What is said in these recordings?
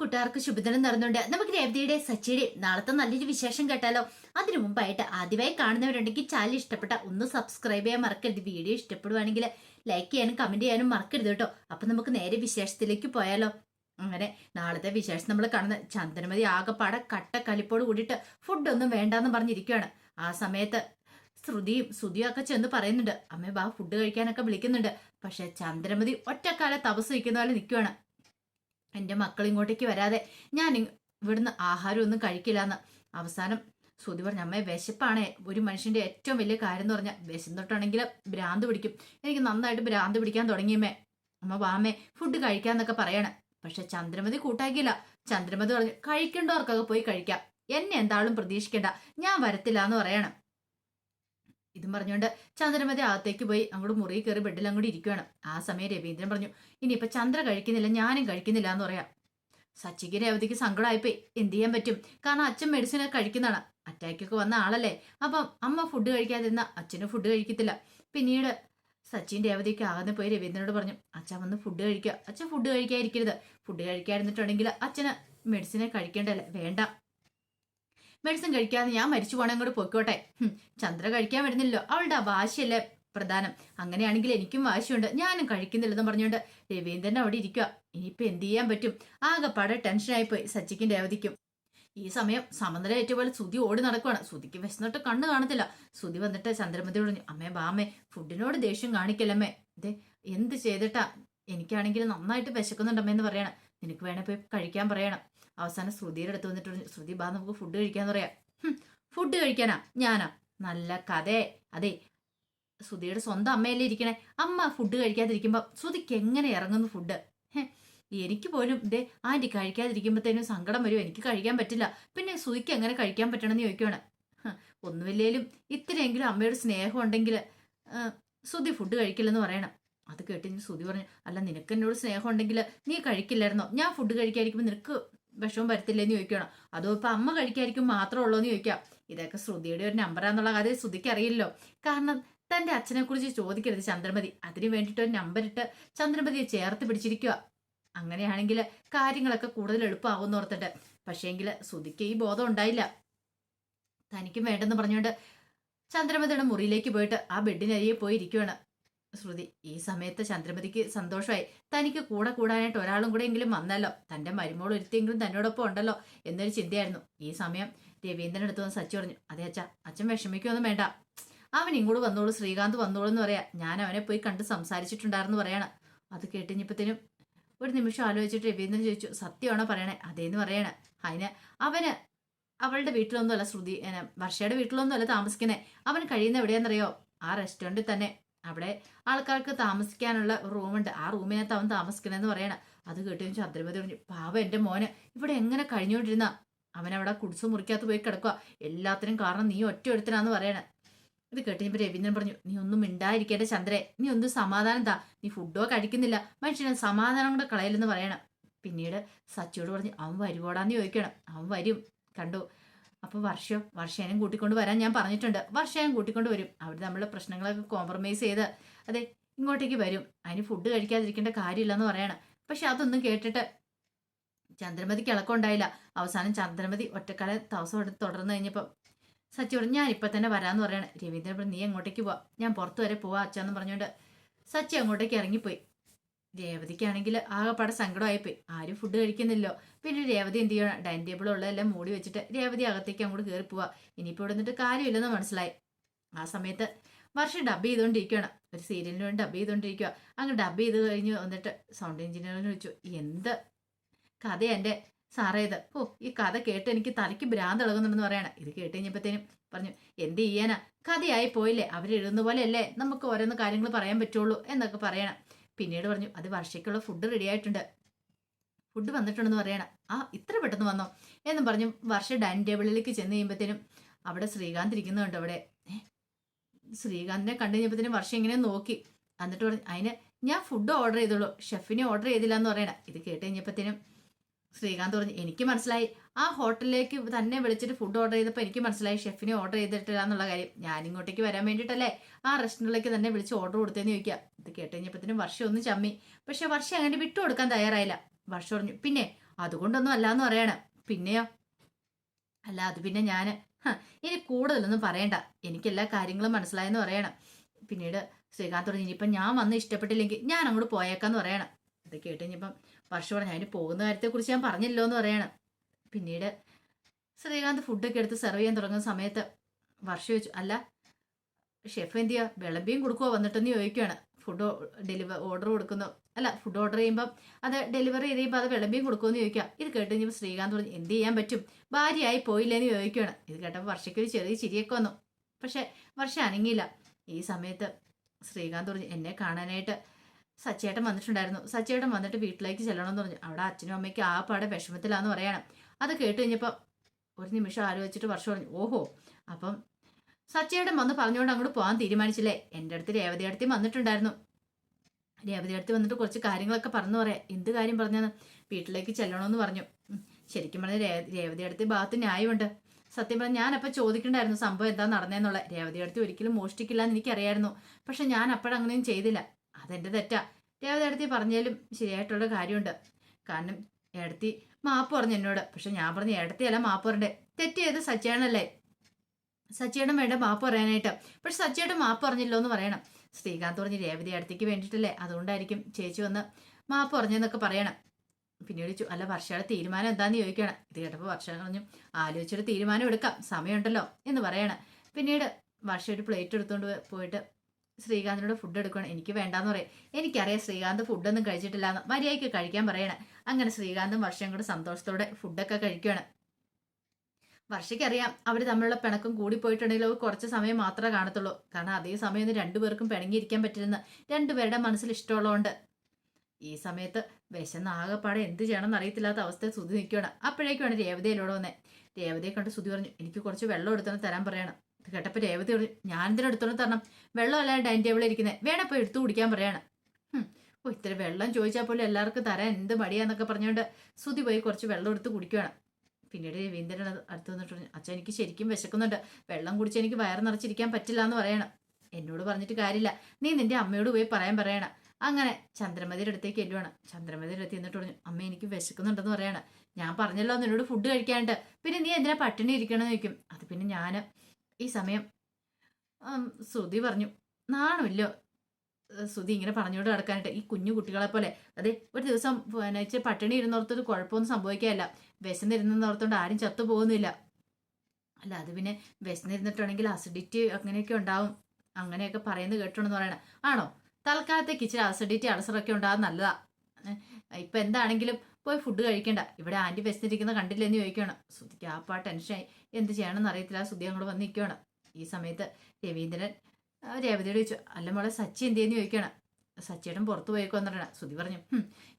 കൂട്ടുകാർക്ക് ശുഭദിനം നടന്നുണ്ട് നമുക്ക് രേവതിയുടെ സച്ചിയുടെ നാളത്തെ നല്ലൊരു വിശേഷം കേട്ടാലോ? അതിനു മുമ്പായിട്ട് ആദ്യമായി കാണുന്നവരുണ്ടെങ്കിൽ ചാനൽ ഇഷ്ടപ്പെട്ട ഒന്ന് സബ്സ്ക്രൈബ് ചെയ്യാൻ മറക്കരുത്. വീഡിയോ ഇഷ്ടപ്പെടുവാണെങ്കിൽ ലൈക്ക് ചെയ്യാനും കമന്റ് ചെയ്യാനും മറക്കരുത് കേട്ടോ. അപ്പൊ നമുക്ക് നേരെ വിശേഷത്തിലേക്ക് പോയാലോ? അങ്ങനെ നാളത്തെ വിശേഷം നമ്മൾ കാണുന്ന ചന്ദനമതി ആകെപ്പാടെ കട്ട കലിപ്പോട് കൂടിയിട്ട് ഫുഡൊന്നും വേണ്ടാന്ന് പറഞ്ഞിരിക്കുകയാണ് ആ സമയത്ത് ശ്രുതിയും ശ്രുതിയും ഒക്കെ ചെന്ന് പറയുന്നുണ്ട് അമ്മേ ബാ ഫുഡ് കഴിക്കാനൊക്കെ വിളിക്കുന്നുണ്ട്. പക്ഷെ ചന്ദ്രമതി ഒറ്റക്കാലെ തപസ് വയ്ക്കുന്ന പോലെ നിൽക്കുകയാണ് എന്റെ മക്കൾ ഇങ്ങോട്ടേക്ക് വരാതെ ഞാൻ ഇവിടുന്ന് ആഹാരം ഒന്നും കഴിക്കില്ല അവസാനം ശ്രുതി പറഞ്ഞു അമ്മയെ വിശപ്പാണ്. ഒരു മനുഷ്യന്റെ ഏറ്റവും വലിയ കാര്യം എന്ന് പറഞ്ഞാൽ വിശന്നിട്ടാണെങ്കിൽ ഭ്രാന്ത് പിടിക്കും. എനിക്ക് നന്നായിട്ട് ഭ്രാന്ത് പിടിക്കാൻ തുടങ്ങിയമ്മേ അമ്മ. വാമേ ഫുഡ് കഴിക്കാന്നൊക്കെ പറയണം. പക്ഷെ ചന്ദ്രമതി കൂട്ടാക്കിയില്ല. ചന്ദ്രമതി പറഞ്ഞു കഴിക്കേണ്ടവർക്കൊക്കെ പോയി കഴിക്കാം. എന്നെ എന്താളും പ്രതീക്ഷിക്കേണ്ട. ഞാൻ വരത്തില്ല എന്ന് പറയണം. ഇതും പറഞ്ഞുകൊണ്ട് ചന്ദ്രമതി അകത്തേക്ക് പോയി അങ്ങോട്ട് മുറി കയറി ബെഡിൽ അങ്ങോട്ട് ഇരിക്കുകയാണ് ആ സമയം രവീന്ദ്രൻ പറഞ്ഞു ഇനിയിപ്പോൾ ചന്ദ്ര കഴിക്കുന്നില്ല ഞാനും കഴിക്കുന്നില്ല എന്ന് പറയാം. സച്ചിക്ക് രേവതിക്ക് സങ്കടമായിപ്പോയി എന്ത് ചെയ്യാൻ പറ്റും? കാരണം അച്ഛൻ മെഡിസിൻ കഴിക്കുന്നതാണ്. അറ്റാക്കൊക്കെ വന്ന ആളല്ലേ. അപ്പം അമ്മ ഫുഡ് കഴിക്കാതിരുന്ന അച്ഛന് ഫുഡ് കഴിക്കത്തില്ല. പിന്നീട് സച്ചിൻ രേവതിക്ക് ആകുന്ന പോയി രവീന്ദ്രനോട് പറഞ്ഞു അച്ഛൻ വന്ന് ഫുഡ് കഴിക്കുക അച്ഛൻ ഫുഡ് കഴിക്കാതിരിക്കരുത്. ഫുഡ് കഴിക്കാതിരുന്നിട്ടുണ്ടെങ്കിൽ അച്ഛന് മെഡിസിനെ കഴിക്കേണ്ടല്ലേ? വേണ്ട. മെഡിസിൻ കഴിക്കാതെ ഞാൻ മരിച്ചു പോകണം അങ്ങോട്ട് പൊയ്ക്കോട്ടെ. ചന്ദ്ര കഴിക്കാൻ വരുന്നില്ലല്ലോ. അവളുടെ വാശിയല്ലേ പ്രധാനം. അങ്ങനെയാണെങ്കിൽ എനിക്കും വാശിയുണ്ട്. ഞാനും കഴിക്കുന്നില്ലെന്ന് പറഞ്ഞുകൊണ്ട് രവീന്ദ്രൻ അവിടെ ഇരിക്കുക ഇനിയിപ്പോ എന്ത് ചെയ്യാൻ പറ്റും? ആകെപ്പാടെ ടെൻഷനായിപ്പോയി സച്ചിക്കും രേവതിക്കും. ഈ സമയം സമന്തര ഏറ്റുപോലെ സുതി ഓടി നടക്കുവാണ്. സുതിക്ക് വിശന്നിട്ട് കണ്ണ് കാണത്തില്ല. സുതി വന്നിട്ട് ചന്ദ്രമതി പറഞ്ഞു അമ്മേ ബാമേ ഫുഡിനോട് ദേഷ്യം കാണിക്കല്ലമ്മേ ഇതേ എന്ത് ചെയ്തിട്ടാ? എനിക്കാണെങ്കിൽ നന്നായിട്ട് വിശക്കുന്നുണ്ടമ്മേ എന്ന് പറയണം. നിനക്ക് വേണേ പോയി കഴിക്കാൻ പറയണം. അവസാനം ശ്രുതിയുടെ അടുത്ത് വന്നിട്ട് ശ്രുതി ബാ നമുക്ക് ഫുഡ് കഴിക്കാന്ന് പറയാം. ഫുഡ് കഴിക്കാനാ? ഞാനാ? നല്ല കഥേ. അതെ ശ്രുതിയുടെ സ്വന്തം അമ്മയല്ലേ ഇരിക്കണേ? അമ്മ ഫുഡ് കഴിക്കാതിരിക്കുമ്പോ ശ്രുതിക്ക് എങ്ങനെ ഇറങ്ങുന്നു ഫുഡ് എനിക്ക് പോലും ഇതേ ആന്റി കഴിക്കാതിരിക്കുമ്പോഴത്തേനും സങ്കടം വരും. എനിക്ക് കഴിക്കാൻ പറ്റില്ല. പിന്നെ സുതിക്ക് എങ്ങനെ കഴിക്കാൻ പറ്റണമെന്ന് ചോദിക്കുകയാണ് ഹ, ഒന്നുമില്ലേലും ഇത്രയെങ്കിലും അമ്മയുടെ സ്നേഹം ഉണ്ടെങ്കിൽ സുതി ഫുഡ് കഴിക്കില്ലെന്ന് പറയണം. അത് കേട്ടിന് സുതി പറഞ്ഞു അല്ല നിനക്ക് എന്നോട് സ്നേഹം ഉണ്ടെങ്കിൽ നീ കഴിക്കില്ലായിരുന്നോ? ഞാൻ ഫുഡ് കഴിക്കാതിരിക്കുമ്പോൾ നിനക്ക് വിഷമം വരത്തില്ലെന്ന് ചോദിക്കണം അതോ ഇപ്പൊ അമ്മ കഴിക്കാതിരിക്കും മാത്രമേ ഉള്ളൂ എന്ന് ചോദിക്കാം ഇതൊക്കെ ശ്രുതിയുടെ ഒരു നമ്പറാന്നുള്ള കാര്യം ശ്രുതിക്ക് അറിയില്ലല്ലോ. കാരണം തന്റെ അച്ഛനെ കുറിച്ച് ചോദിക്കരുത് ചന്ദ്രമതി. അതിനു വേണ്ടിയിട്ട് ഒരു നമ്പർ ഇട്ട് ചന്ദ്രമതിയെ ചേർത്ത് പിടിച്ചിരിക്കുക അങ്ങനെയാണെങ്കിൽ കാര്യങ്ങളൊക്കെ കൂടുതൽ എളുപ്പമാവുമെന്ന് ഓർത്തിട്ട്. പക്ഷേങ്കിൽ ശ്രുതിക്ക് ഈ ബോധം ഉണ്ടായില്ല. തനിക്കും വേണ്ടെന്ന് പറഞ്ഞുകൊണ്ട് ചന്ദ്രമതിയുടെ മുറിയിലേക്ക് പോയിട്ട് ആ ബെഡിനരിയെ പോയി ഇരിക്കുകയാണ് ശ്രുതി ഈ സമയത്ത് ചന്ദ്രമതിക്ക് സന്തോഷമായി. തനിക്ക് കൂടെ കൂടാനായിട്ട് ഒരാളും കൂടെ എങ്കിലും വന്നല്ലോ. തന്റെ മരുമോൾ ഒരുത്തിയെങ്കിലും തന്നോടൊപ്പം ഉണ്ടല്ലോ എന്നൊരു ചിന്തയായിരുന്നു. ഈ സമയം രവീന്ദ്രൻ അടുത്ത് വന്ന് സച്ചു പറഞ്ഞു അതെ അച്ഛ അച്ഛൻ വിഷമിക്കൊന്നും വേണ്ട. അവൻ ഇങ്ങോട്ട് വന്നോളൂ ശ്രീകാന്ത് വന്നോളൂ എന്ന് പറയാ. ഞാൻ അവനെ പോയി കണ്ട് സംസാരിച്ചിട്ടുണ്ടായിരുന്നു പറയണം. അത് കേട്ടിഞ്ഞപ്പത്തിനും ഒരു നിമിഷം ആലോചിച്ചിട്ട് രവീന്ദ്രൻ ചോദിച്ചു സത്യമാണോ പറയണേ? അതേന്ന് പറയണേ. അതിന് അവന് അവളുടെ വീട്ടിലൊന്നുമല്ല ശ്രുതി വർഷയുടെ വീട്ടിലൊന്നുമല്ല താമസിക്കുന്നത് അവൻ കഴിയുന്ന എവിടെയാണെന്നറിയോ? ആ റെസ്റ്റോറന്റിൽ തന്നെ. അവിടെ ആൾക്കാർക്ക് താമസിക്കാനുള്ള റൂമുണ്ട്. ആ റൂമിനകത്ത് അവൻ താമസിക്കണമെന്ന് പറയണം. അത് കേട്ട് ചന്ദ്രമതി പറഞ്ഞു പാവം എന്റെ മോന് ഇവിടെ എങ്ങനെ കഴിഞ്ഞുകൊണ്ടിരുന്ന? അവൻ അവിടെ കുടിച്ചു മുറിക്കകത്ത് പോയി കിടക്കുക എല്ലാത്തിനും കാരണം നീ ഒറ്റ ഒരുത്തനാന്ന് പറയണേ. ഇത് കേട്ടപ്പോൾ രവീന്ദ്രൻ പറഞ്ഞു നീ ഒന്നും മിണ്ടായിരിക്കേണ്ട ചന്ദ്രേ. നീ ഒന്നും സമാധാനം താ. നീ ഫുഡോ കഴിക്കുന്നില്ല. മനുഷ്യനെ സമാധാനം കൂടെ കളയില്ലെന്ന് പറയണം. പിന്നീട് സച്ചിയോട് പറഞ്ഞു അവൻ വരുവോടാന്ന് ചോദിക്കണം അവൻ വരും. കണ്ടു? അപ്പോൾ വർഷം വർഷേനും കൂട്ടിക്കൊണ്ട് വരാൻ ഞാൻ പറഞ്ഞിട്ടുണ്ട്. വർഷേനും കൂട്ടിക്കൊണ്ട് വരും. അവർ നമ്മളെ പ്രശ്നങ്ങളൊക്കെ കോംപ്രമൈസ് ചെയ്ത് അതെ ഇങ്ങോട്ടേക്ക് വരും. അതിന് ഫുഡ് കഴിക്കാതിരിക്കേണ്ട കാര്യമില്ലെന്ന് പറയണം. പക്ഷെ അതൊന്നും കേട്ടിട്ട് ചന്ദ്രമതിക്ക് ഇളക്കമുണ്ടായില്ല അവസാനം ചന്ദ്രമതി ഒറ്റക്കാല എടുത്ത് തുടർന്ന് കഴിഞ്ഞപ്പോൾ സച്ചി പറഞ്ഞു ഞാൻ ഇപ്പം തന്നെ വരാമെന്ന് പറയണം. രവീന്ദ്രൻ നീ അങ്ങോട്ടേക്ക് പോവാ? ഞാൻ പുറത്ത് വരെ പോവാ അച്ഛന്ന് പറഞ്ഞുകൊണ്ട് സച്ചി അങ്ങോട്ടേക്ക് ഇറങ്ങിപ്പോയി. രേവതിക്കാണെങ്കിൽ ആകെപ്പാടെ സങ്കടമായിപ്പോയി. ആരും ഫുഡ് കഴിക്കുന്നില്ലോ. പിന്നെ രേവതി എന്ത് ചെയ്യണം? ഡൈനിങ് ടേബിൾ ഉള്ളതെല്ലാം മൂടി വെച്ചിട്ട് രേവതി അകത്തേക്ക് അങ്ങോട്ട് കയറി പോവാ ഇനിയിപ്പോൾ ഇവിടെ നിന്നിട്ട് കാര്യമില്ലെന്ന് മനസ്സിലായി. ആ സമയത്ത് വർഷം ഡബ് ചെയ്തുകൊണ്ടിരിക്കുകയാണ് ഒരു സീരിയലിന് വേണ്ടി ഡബ് ചെയ്തുകൊണ്ടിരിക്കുക അങ്ങ് ഡബ് ചെയ്ത് കഴിഞ്ഞ് വന്നിട്ട് സൗണ്ട് എഞ്ചിനീയറിന് ചോദിച്ചു എന്ത് കഥ എന്റെ സാറേ ഇത്? ഓ ഈ കഥ കേട്ട് എനിക്ക് തലയ്ക്ക് ഭ്രാന്ത് ഇളകുന്നുണ്ടെന്ന് പറയണം. ഇത് കേട്ട് കഴിഞ്ഞപ്പോഴത്തേനും പറഞ്ഞു എന്ത് ചെയ്യാനാ? കഥയായി പോയില്ലേ? അവരെഴുതുന്ന പോലെ അല്ലേ നമുക്ക് ഓരോന്ന് കാര്യങ്ങൾ പറയാൻ പറ്റുള്ളൂ എന്നൊക്കെ പറയണം. പിന്നീട് പറഞ്ഞു അത് വർഷയ്ക്കുള്ള ഫുഡ് റെഡി ആയിട്ടുണ്ട്. ഫുഡ് വന്നിട്ടുണ്ടെന്ന് പറയണം. ആ ഇത്ര പെട്ടെന്ന് വന്നോ? എന്നും പറഞ്ഞു വർഷ ഡൈനിങ് ടേബിളിലേക്ക് ചെന്ന് കഴിയുമ്പോഴത്തേനും അവിടെ ശ്രീകാന്ത് ഇരിക്കുന്നുണ്ട് അവിടെ. ശ്രീകാന്തിനെ കണ്ടു കഴിഞ്ഞപ്പോഴത്തേനും വർഷം ഇങ്ങനെ നോക്കി. എന്നിട്ട് പറഞ്ഞു അതിന് ഞാൻ ഫുഡ് ഓർഡർ ചെയ്തോളൂ. ഷെഫിനെ ഓർഡർ ചെയ്തില്ല എന്ന് പറയണം. ഇത് കേട്ട് കഴിഞ്ഞപ്പോഴത്തേനും ശ്രീകാന്ത് പറഞ്ഞു എനിക്ക് മനസ്സിലായി. ആ ഹോട്ടലിലേക്ക് തന്നെ വിളിച്ചിട്ട് ഫുഡ് ഓർഡർ ചെയ്തപ്പോൾ എനിക്ക് മനസ്സിലായി ഷെഫിനെ ഓർഡർ ചെയ്തിട്ടില്ല എന്നുള്ള കാര്യം. ഞാൻ ഇങ്ങോട്ടേക്ക് വരാൻ വേണ്ടിയിട്ടല്ലേ ആ റെസ്റ്റോറന്റിലേക്ക് തന്നെ വിളിച്ച് ഓർഡർ കൊടുത്തേന്ന് ചോദിക്കുക ഇത് കേട്ട് കഴിഞ്ഞപ്പോഴത്തേനും വർഷം ഒന്ന് ചമ്മി. പക്ഷെ വർഷം അങ്ങനെ വിട്ടു കൊടുക്കാൻ തയ്യാറായില്ല. വർഷം പറഞ്ഞു പിന്നെ അതുകൊണ്ടൊന്നും അല്ലാന്ന് പറയണം. പിന്നെയോ? അല്ല അത് പിന്നെ ഞാൻ ഇനി കൂടുതലൊന്നും പറയണ്ട. എനിക്ക് എല്ലാ കാര്യങ്ങളും മനസ്സിലായെന്ന് പറയണം. പിന്നീട് ശ്രീകാന്ത് പറഞ്ഞു ഇനിയിപ്പം ഞാൻ വന്ന് ഇഷ്ടപ്പെട്ടില്ലെങ്കിൽ ഞാൻ അങ്ങോട്ട് പോയേക്കാന്ന് പറയണം. ഇത് കേട്ട് ഇനിയിപ്പം പറഞ്ഞു അതിന് പോകുന്ന കാര്യത്തെക്കുറിച്ച് ഞാൻ പറഞ്ഞില്ലോ എന്ന് പറയണം. പിന്നീട് ശ്രീകാന്ത് ഫുഡൊക്കെ എടുത്ത് സെർവ് ചെയ്യാൻ തുടങ്ങുന്ന സമയത്ത് വർഷം ചോദിച്ചു അല്ല ഷെഫ് എന്ത് ചെയ്യുക വിളമ്പിയും കൊടുക്കുമോ വന്നിട്ടെന്ന് ചോദിക്കുകയാണ് ഫുഡ് ഡെലിവർ ഓർഡർ കൊടുക്കുന്നു. അല്ല ഫുഡ് ഓർഡർ ചെയ്യുമ്പം അത് ഡെലിവറി ചെയ്യുമ്പോൾ അത് വിളമ്പിയും കൊടുക്കുമെന്ന് ചോദിക്കുക. ഇത് കേട്ട് കഴിഞ്ഞപ്പോൾ ശ്രീകാന്ത് പറഞ്ഞു എന്ത് ചെയ്യാൻ പറ്റും? ഭാര്യയായി പോയില്ലെന്ന് ചോദിക്കുകയാണ് ഇത് കേട്ടപ്പോൾ വർഷയ്ക്ക് ഒരു ചെറിയ ചിരിയൊക്കെ വന്നു. പക്ഷെ വർഷ അനങ്ങിയില്ല. ഈ സമയത്ത് ശ്രീകാന്ത് പറഞ്ഞു എന്നെ കാണാനായിട്ട് സച്ചേട്ടൻ വന്നിട്ടുണ്ടായിരുന്നു. സച്ചേട്ടൻ വന്നിട്ട് വീട്ടിലേക്ക് ചെല്ലണമെന്ന് പറഞ്ഞു. അവിടെ അച്ഛനും അമ്മയ്ക്ക് ആ പാടെ വിഷമത്തിലാന്ന് പറയണം. അത് കേട്ട് കഴിഞ്ഞപ്പോൾ ഒരു നിമിഷം ആലോചിച്ചിട്ട് വർഷം പറഞ്ഞു ഓഹോ അപ്പം സച്ചേട്ടൻ വന്ന് പറഞ്ഞുകൊണ്ട് അങ്ങോട്ട് പോകാൻ തീരുമാനിച്ചില്ലേ? എന്റെ അടുത്ത് രേവതി അടുത്ത് വന്നിട്ടുണ്ടായിരുന്നു. രേവതി അടുത്ത് വന്നിട്ട് കുറച്ച് കാര്യങ്ങളൊക്കെ പറഞ്ഞു പറയാം. എന്ത് കാര്യം പറഞ്ഞാന്ന്? വീട്ടിലേക്ക് ചെല്ലണമെന്ന് പറഞ്ഞു. ശരിക്കും പറഞ്ഞ രേവതി അടുത്ത് ഭാഗത്ത് ന്യായമുണ്ട്. സത്യം പറഞ്ഞാൽ ഞാനപ്പോൾ ചോദിക്കണ്ടായിരുന്നു സംഭവം എന്താ നടന്നതെന്നുള്ള രേവതി അടുത്ത് ഒരിക്കലും മോഷ്ടിക്കില്ല എന്ന് എനിക്കറിയായിരുന്നു. പക്ഷെ ഞാൻ അപ്പോഴങ്ങനെയും ചെയ്തില്ല. അതെന്റെ തെറ്റാ. രേവതി എടുത്തി പറഞ്ഞാലും ശരിയായിട്ടുള്ള കാര്യമുണ്ട്. കാരണം എടുത്തി മാപ്പ് പറഞ്ഞു എന്നോട്. പക്ഷെ ഞാൻ പറഞ്ഞു എടുത്തിയല്ല മാപ്പ് പറയണ്ടേ തെറ്റ് ചെയ്ത് സച്ചേണല്ലേ സച്ചേട്ടൻ വേണ്ട മാപ്പ് പറയാനായിട്ട്. പക്ഷെ സച്ചേട്ടൻ മാപ്പ് പറഞ്ഞില്ലോ എന്ന് പറയണം. ശ്രീകാന്ത് പറഞ്ഞ് രേവതി അടുത്തേക്ക് വേണ്ടിയിട്ടല്ലേ. അതുകൊണ്ടായിരിക്കും ചേച്ചി വന്ന് മാപ്പ് പറഞ്ഞെന്നൊക്കെ പറയണം. പിന്നീട് ചോ- അല്ല വർഷയുടെ തീരുമാനം എന്താണെന്ന് ചോദിക്കണം. ഇത് കേട്ടപ്പോൾ വർഷ പറഞ്ഞു ആലോചിച്ചൊരു തീരുമാനം എടുക്കാം. സമയമുണ്ടല്ലോ എന്ന് പറയണം. പിന്നീട് വർഷ ഒരു പ്ലേറ്റ് എടുത്തുകൊണ്ട് പോയിട്ട് ശ്രീകാന്തിനോട് ഫുഡ് എടുക്കണം എനിക്ക് വേണ്ടാന്ന് പറയും. എനിക്കറിയാം ശ്രീകാന്ത് ഫുഡൊന്നും കഴിച്ചിട്ടില്ല എന്ന് മര്യാദയ്ക്ക് കഴിക്കാൻ പറയണം. അങ്ങനെ ശ്രീകാന്തും വർഷം കൂടെ സന്തോഷത്തോടെ ഫുഡൊക്കെ കഴിക്കുകയാണ് വർഷയ്ക്കറിയാം അവർ തമ്മിലുള്ള പിണക്കം കൂടി പോയിട്ടുണ്ടെങ്കിൽ കുറച്ച് സമയം മാത്രമേ കാണത്തുള്ളൂ. കാരണം അതേ സമയം ഒന്നും രണ്ടുപേർക്കും പിണങ്ങിയിരിക്കാൻ പറ്റില്ലെന്ന് രണ്ടുപേരുടെ മനസ്സിൽ ഇഷ്ടമുള്ളതുകൊണ്ട്. ഈ സമയത്ത് വിശന്ന ആകെപ്പാടെ എന്ത് ചെയ്യണമെന്ന് അറിയത്തില്ലാത്ത അവസ്ഥയിൽ സുതി നിൽക്കുകയാണ് അപ്പോഴേക്കുമാണ് രേവതയിലൂടെ വന്നേ. രേവതയെ കണ്ട് സുതി പറഞ്ഞു എനിക്ക് കുറച്ച് വെള്ളം എടുത്തുനിന്ന് തരാൻ പറയണം. ഇത് കേട്ടപ്പോൾ രേവതി പറഞ്ഞു ഞാൻ എന്തിനാ എടുത്തോണ്ട് തരണം? വെള്ളം അല്ലാതെ ഡൈനിങ് ടേബിളിൽ ഇരിക്കുന്നത് വേണം എടുത്തു കുടിക്കാൻ പറയാണ്. ഓ ഇത്ര വെള്ളം ചോദിച്ചാൽ പോലും എല്ലാവർക്കും തരാൻ എന്ത് മടിയാന്നൊക്കെ പറഞ്ഞുകൊണ്ട് സുതി പോയി കുറച്ച് വെള്ളം എടുത്ത് കുടിക്കുകയാണ് പിന്നീട് രവീന്ദ്രൻ അടുത്ത് വന്നിട്ട് പറഞ്ഞു അച്ഛൻ എനിക്ക് ശരിക്കും വിശക്കുന്നുണ്ട്. വെള്ളം കുടിച്ച് എനിക്ക് വയറ് നിറച്ചിരിക്കാൻ പറ്റില്ല എന്ന് പറയണം. എന്നോട് പറഞ്ഞിട്ട് കാര്യമില്ല. നീ നിന്റെ അമ്മയോട് പോയി പറയാൻ പറയണം. അങ്ങനെ ചന്ദ്രമതിയുടെ അടുത്തേക്ക് എല്ലുവാണ് ചന്ദ്രമതിയുടെ അടുത്ത് എന്നിട്ട് പറഞ്ഞു അമ്മ എനിക്ക് വിശക്കുന്നുണ്ടെന്ന് പറയണം. ഞാൻ പറഞ്ഞല്ലോ നിന്നോട് ഫുഡ് കഴിക്കാണ്ട് പിന്നെ നീ എന്തിനാ പട്ടിണി ഇരിക്കണമെന്ന് ചോദിക്കും. അത് പിന്നെ ഞാൻ ഈ സമയം ശ്രുതി പറഞ്ഞു നാണമില്ലോ. ശ്രുതി ഇങ്ങനെ പറഞ്ഞുകൊണ്ട് നടക്കാനായിട്ട് ഈ കുഞ്ഞു കുട്ടികളെ പോലെ അതെ ഒരു ദിവസം പിന്നെ ഇച്ചിരി പട്ടിണി ഇരുന്നോർത്തൊരു കുഴപ്പമൊന്നും സംഭവിക്കാനില്ല വിശന്നിരുന്നോർത്തോണ്ട് ആരും ചത്തു പോകുന്നില്ല. അല്ല അത് പിന്നെ വിശന്നിരുന്നിട്ടുണ്ടെങ്കിൽ അസിഡിറ്റി അങ്ങനെയൊക്കെ ഉണ്ടാവും. അങ്ങനെയൊക്കെ പറയുന്നത് കേട്ടോണെന്ന് പറയണം. ആണോ? തൽക്കാലത്തേക്ക് ഇച്ചിരി അസിഡിറ്റി അൾസറൊക്കെ ഉണ്ടാകും നല്ലതാ. ഇപ്പൊ എന്താണെങ്കിലും പോയി ഫുഡ് കഴിക്കണ്ട. ഇവിടെ ആന്റി വെച്ചിരിക്കുന്ന കണ്ടില്ലെന്ന് ചോദിക്കുകയാണ് ശ്രുതിക്ക് ആ പാ ടെൻഷനായി എന്ത് ചെയ്യണമെന്ന് അറിയത്തില്ല. ശ്രുതി അങ്ങോട്ട് വന്ന് നിൽക്കുകയാണ് ഈ സമയത്ത് രവീന്ദ്രൻ രേവതിയോട് ചോദിച്ചു അല്ല മോളെ സച്ചി എന്തെന്ന് ചോദിക്കണം സച്ചിയേട്ടൻ പുറത്ത് പോയേക്കോന്ന് പറയണം ശ്രുതി പറഞ്ഞു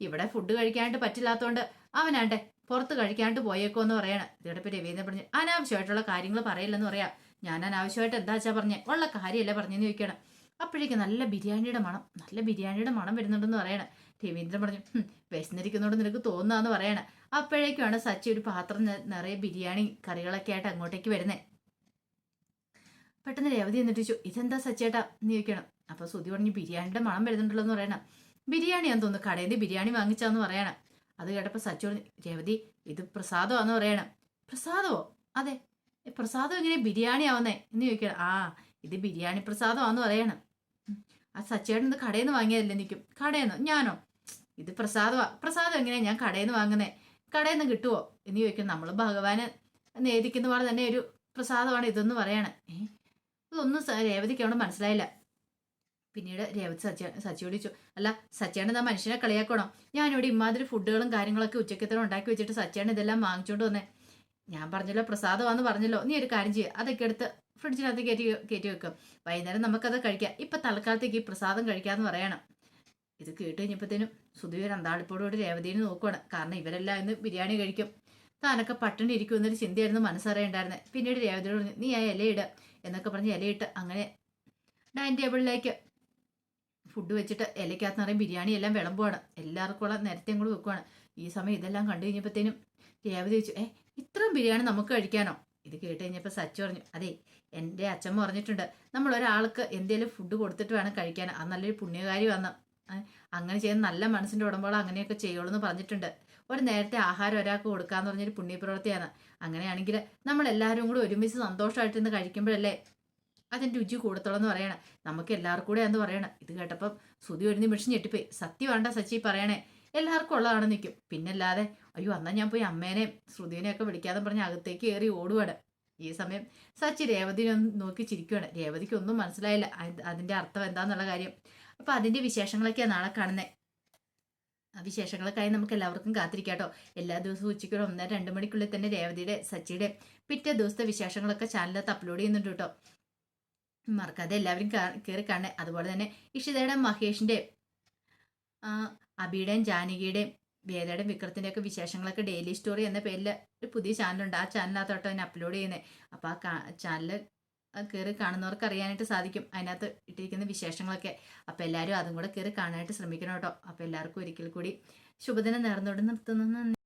ഇവിടെ ഫുഡ് കഴിക്കാനായിട്ട് പറ്റില്ലാത്തതുകൊണ്ട് അവനാണ്ടെ പുറത്ത് കഴിക്കാണ്ട് പോയേക്കോ എന്ന് പറയണം ഇതിടപ്പ് രവീന്ദ്രൻ പറഞ്ഞു അനാവശ്യമായിട്ടുള്ള കാര്യങ്ങൾ പറയില്ലെന്ന് പറയാം. ഞാൻ അനാവശ്യമായിട്ട് എന്താ വെച്ചാൽ പറഞ്ഞേ? ഉള്ള കാര്യമല്ല പറഞ്ഞെന്ന് ചോദിക്കണം അപ്പോഴേക്കും നല്ല ബിരിയാണിയുടെ മണം നല്ല ബിരിയാണിയുടെ മണം വരുന്നുണ്ടെന്ന് പറയണം. രവീന്ദ്രൻ പറഞ്ഞു വിശന്നിരിക്കുന്നോട് നിനക്ക് തോന്നുന്നതെന്ന് പറയണ. അപ്പോഴേക്കുമാണ് സച്ചി ഒരു പാത്രം നിറയെ ബിരിയാണി കറികളൊക്കെ ആയിട്ട് അങ്ങോട്ടേക്ക് വരുന്നേ. പെട്ടെന്ന് രേവതി എന്നിട്ട് ചോദിച്ചു ഇതെന്താ സച്ചേട്ടാ? എന്ന് ചോദിക്കണം. അപ്പൊ സുധി പറഞ്ഞു ബിരിയാണിയുടെ മണം വരുന്നുണ്ടല്ലോ എന്ന് പറയണം. ബിരിയാണിയാന്ന് തോന്നുന്നു. കടയിൽ നിന്ന് ബിരിയാണി വാങ്ങിച്ചാന്ന് പറയണം. അത് കേട്ടപ്പോൾ സച്ചു പറഞ്ഞു രേവതി ഇത് പ്രസാദമാന്ന് പറയണം. പ്രസാദമോ? അതെ. "ഏ, പ്രസാദം എങ്ങനെ ബിരിയാണി ആവുന്നേ എന്ന് ചോദിക്കണം. ആ ഇത് ബിരിയാണി പ്രസാദമാന്ന് പറയണം. ആ സച്ചേട്ടൻ ഇത് കടയിൽ നിന്ന് വാങ്ങിയതല്ലേ? നിൽക്കും കടയിൽ നിന്ന് ഞാനോ? ഇത് പ്രസാദമാ. പ്രസാദം എങ്ങനെയാണ് ഞാൻ കടയിൽ നിന്ന് വാങ്ങുന്നേ. കടയിൽ നിന്ന് കിട്ടുമോ എന്ന് ചോദിക്കും. നമ്മൾ ഭഗവാന് നേദിക്കുന്ന പോലെ തന്നെ ഒരു പ്രസാദമാണ് ഇതെന്ന് പറയണം. ഇതൊന്നും രേവതിക്ക് അവിടെ മനസ്സിലായില്ല. പിന്നീട് രേവതി സച്ച സച്ചിയോട് ചോദിച്ചു അല്ല സച്ചേട്ടൻ ആ മനുഷ്യനെ കളിയാക്കണോ? ഞാനിവിടെ ഇമാതിരി ഫുഡുകളും കാര്യങ്ങളൊക്കെ ഉച്ചക്കത്തിനും ഉണ്ടാക്കി വെച്ചിട്ട് സച്ചിയാണ് ഇതെല്ലാം വാങ്ങിച്ചോണ്ട് വന്നേ. ഞാൻ പറഞ്ഞല്ലോ പ്രസാദമാണെന്ന് പറഞ്ഞല്ലോ. നീ ഒരു കാര്യം ചെയ്യുക അതൊക്കെ എടുത്ത് ഫ്രിഡ്ജിനകത്ത് കയറ്റി കയറ്റി വെക്കും. വൈകുന്നേരം നമുക്കത് കഴിക്കാം. ഇപ്പം തൽക്കാലത്തേക്ക് ഈ പ്രസാദം കഴിക്കാമെന്ന് പറയണം. ഇത് കേട്ട് കഴിഞ്ഞപ്പോഴത്തേനും സുധീർ അന്താളിപ്പോടുകൂടി രേവതിനെ നോക്കുവാണ്. കാരണം ഇവരെല്ലാം ഇന്ന് ബിരിയാണി കഴിക്കും. താനൊക്കെ പട്ടിണി ഇരിക്കും എന്നൊരു ചിന്തയായിരുന്നു മനസ്സറിയുണ്ടായിരുന്നത് പിന്നീട് രേവതിയോട് പറഞ്ഞു നീ ആ ഇലയിട എന്നൊക്കെ പറഞ്ഞ് ഇലയിട്ട് അങ്ങനെ ഡൈനിങ് ടേബിളിലേക്ക് ഫുഡ് വെച്ചിട്ട് ഇലയ്ക്കകത്ത് നിറയും ബിരിയാണി എല്ലാം വിളമ്പുവാണ്. എല്ലാവർക്കും ഉള്ള നേരത്തെ കൂടി വെക്കുവാണ്. ഈ സമയം ഇതെല്ലാം കണ്ടു കഴിഞ്ഞപ്പോഴത്തേനും രേവതി ചോദിച്ചു ഏ ഇത്രയും ബിരിയാണി നമുക്ക് കഴിക്കാനോ? ഇത് കേട്ട് കഴിഞ്ഞപ്പോൾ സച്ചു പറഞ്ഞു അതെ എന്റെ അച്ഛൻ പറഞ്ഞിട്ടുണ്ട് നമ്മൾ ഒരാൾക്ക് എന്തെങ്കിലും ഫുഡ് കൊടുത്തിട്ട് വേണം കഴിക്കാൻ. അത് നല്ലൊരു പുണ്യകാരി വന്ന് അങ്ങനെ ചെയ്യുന്ന നല്ല മനസ്സിന്റെ ഉടമ്പോൾ അങ്ങനെയൊക്കെ ചെയ്യുള്ളൂ എന്ന് പറഞ്ഞിട്ടുണ്ട്. ഒരു നേരത്തെ ആഹാരം ഒരാൾക്ക് കൊടുക്കാന്ന് പറഞ്ഞൊരു പുണ്യപ്രവൃത്തിയാണ്. അങ്ങനെയാണെങ്കിൽ നമ്മൾ എല്ലാവരും കൂടി ഒരുമിച്ച് സന്തോഷമായിട്ട് ഇന്ന് കഴിക്കുമ്പോഴല്ലേ അതിന്റെ രുചി കൂടത്തോളം എന്ന് പറയണേ. നമുക്ക് എല്ലാവർക്കും കൂടെ എന്ന് പറയണം. ഇത് കേട്ടപ്പം സുതി ഒരു നിമിഷം ഞെട്ടിപ്പോയി. സത്യം വേണ്ട സച്ചി പറയണേ. എല്ലാവർക്കും ഉള്ളതാണ് നിൽക്കും പിന്നല്ലാതെ അയ്യോ അന്നാ ഞാൻ പോയി അമ്മേനെയും ശ്രുതിനെയൊക്കെ വിളിക്കാതെ പറഞ്ഞ് അകത്തേക്ക് കയറി ഓടുവാണ്. ഈ സമയം സച്ചി രേവതിനെ നോക്കി ചിരിക്കുവാണ്. രേവതിക്ക് ഒന്നും മനസ്സിലായില്ല. അതിന്റെ അർത്ഥം എന്താന്നുള്ള കാര്യം. അപ്പൊ അതിന്റെ വിശേഷങ്ങളൊക്കെയാണ് നാളെ കാണുന്നത് ആ വിശേഷങ്ങളൊക്കെ നമുക്ക് എല്ലാവർക്കും കാത്തിരിക്കാട്ടോ എല്ലാ ദിവസവും ഉച്ചയ്ക്ക് ഒരു ഒന്നര രണ്ട് മണിക്കുള്ളിൽ തന്നെ രേവതിയുടെ സച്ചിയുടെ പിറ്റേ ദിവസത്തെ വിശേഷങ്ങളൊക്കെ ചാനലിനകത്ത് അപ്ലോഡ് ചെയ്യുന്നുണ്ട് കേട്ടോ. മറക്കാതെ എല്ലാവരും കയറി കാണേ അതുപോലെ തന്നെ ഇഷിതയുടെ മഹേഷിന്റെ ആ, അബിയുടെയും ജാനകിയുടെയും വേദയുടെയും വിക്രത്തിന്റെ ഒക്കെ വിശേഷങ്ങളൊക്കെ ഡെയിലി സ്റ്റോറി എന്ന പേരിൽ ഒരു പുതിയ ചാനലുണ്ട് ആ ചാനലിനകത്തോട്ട് തന്നെ അപ്ലോഡ് ചെയ്യുന്നത് അപ്പോൾ ആ ചാനൽ കയറി കാണുന്നവർക്ക് അറിയാനായിട്ട് സാധിക്കും. അതിനകത്ത് ഇട്ടിരിക്കുന്ന വിശേഷങ്ങളൊക്കെ. അപ്പോൾ എല്ലാവരും അതും കൂടെ കയറി കാണാനായിട്ട് ശ്രമിക്കണം കേട്ടോ. അപ്പോൾ എല്ലാവർക്കും ഒരിക്കൽ കൂടി ശുഭദിനം നേർന്നോട് നിർത്തുന്നു.